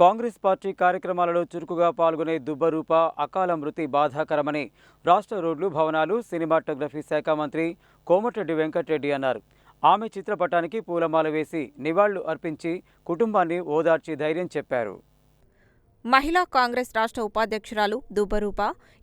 Congress party కార్యక్రమాలలో చురుకుగా పాల్గొనే దుబ్బరూప అకాల మృతి బాధాకరమని రాష్ట్ర రోడ్లు భవనాలు సినిమాటోగ్రఫీ శాఖ మంత్రి కోమటిరెడ్డి వెంకటరెడ్డి అన్నారు. ఆమె చిత్రపటానికి పూలమాల వేసి నివాళులు అర్పించి కుటుంబాన్ని ఓదార్చి ధైర్యం చెప్పారు. మహిళా కాంగ్రెస్ రాష్ట్ర ఉపాధ్యక్షురాలు దుబ్బరూప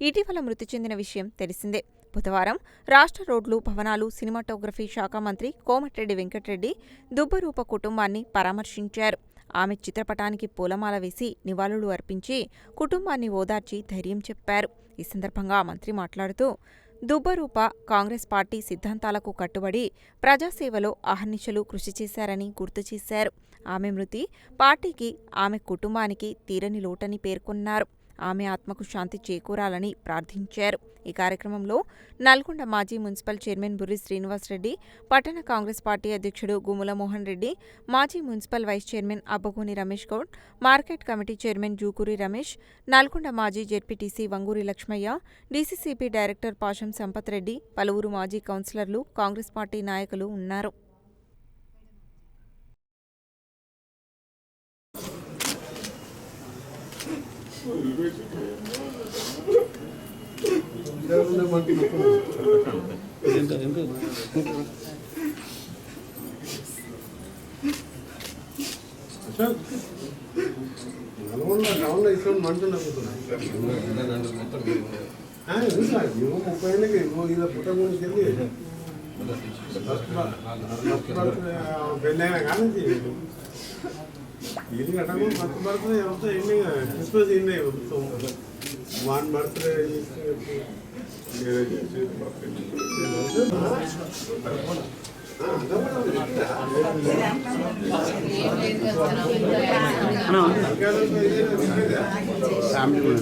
ఇటీవల మృతి చెందిన విషయం తెలిసిందే. బుధవారం రాష్ట్ర రోడ్లు భవనాలు సినిమాటోగ్రఫీ శాఖ మంత్రి కోమటిరెడ్డి వెంకటరెడ్డి దుబ్బరూప కుటుంబాన్ని పరామర్శించారు. ఆమె చిత్రపటానికి పూలమాల వేసి నివాళులు అర్పించి కుటుంబాన్ని ఓదార్చి ధైర్యం చెప్పారు. ఈ సందర్భంగా మంత్రి మాట్లాడుతూ దుబ్బరూప కాంగ్రెస్ పార్టీ సిద్ధాంతాలకు కట్టుబడి ప్రజాసేవలో అహర్నిశలు కృషి చేశారని గుర్తు చేశారు. ఆమె మృతి పార్టీకి ఆమె కుటుంబానికి తీరని లోటని పేర్కొన్నారు. ఆమె ఆత్మకు శాంతి చేకూరాలని ప్రార్థించారు. ఈ కార్యక్రమంలో నల్గొండ మాజీ మున్సిపల్ చైర్మన్ బుర్రి శ్రీనివాసరెడ్డి పట్టణ కాంగ్రెస్ పార్టీ అధ్యక్షుడు గుముల మోహన్ రెడ్డి మాజీ municipal vice chairman Abbagoni Ramesh Goud market committee chairman Jukuri Ramesh Nalgonda మాజీ ZPTC Vanguri Lakshmaiah DCCB director Pasham Sampath Reddy పలువురు మాజీ కౌన్సిలర్లు కాంగ్రెస్ పార్టీ నాయకులు ఉన్నారు. ముప్పై ఏళ్ళకి ఇలా పుట్టకుండా తెలియదు పెళ్ళైనా కానీ ഇതിനിടക്കും പത്ത് മരത്തിന് ഇറത്ത് എന്നെ ക്രിസ്മസ് ഇന്നെ വാൻ മരത്തിന് ഫാമിലി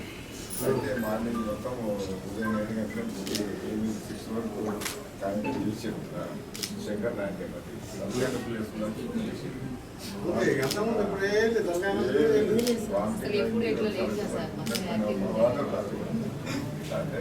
ആ అయితే మార్నింగ్ మొత్తం ఉదయం ఎన్ని గంటలకు ఎనిమిది సిక్స్ వరకు కరెంట్ పిలిచారు శంకర్ నాయక్ అన్నది అందుకని ప్లేస్ ఎంతమంది ఇప్పుడే దొంగ వాటర్ రాదు అంటే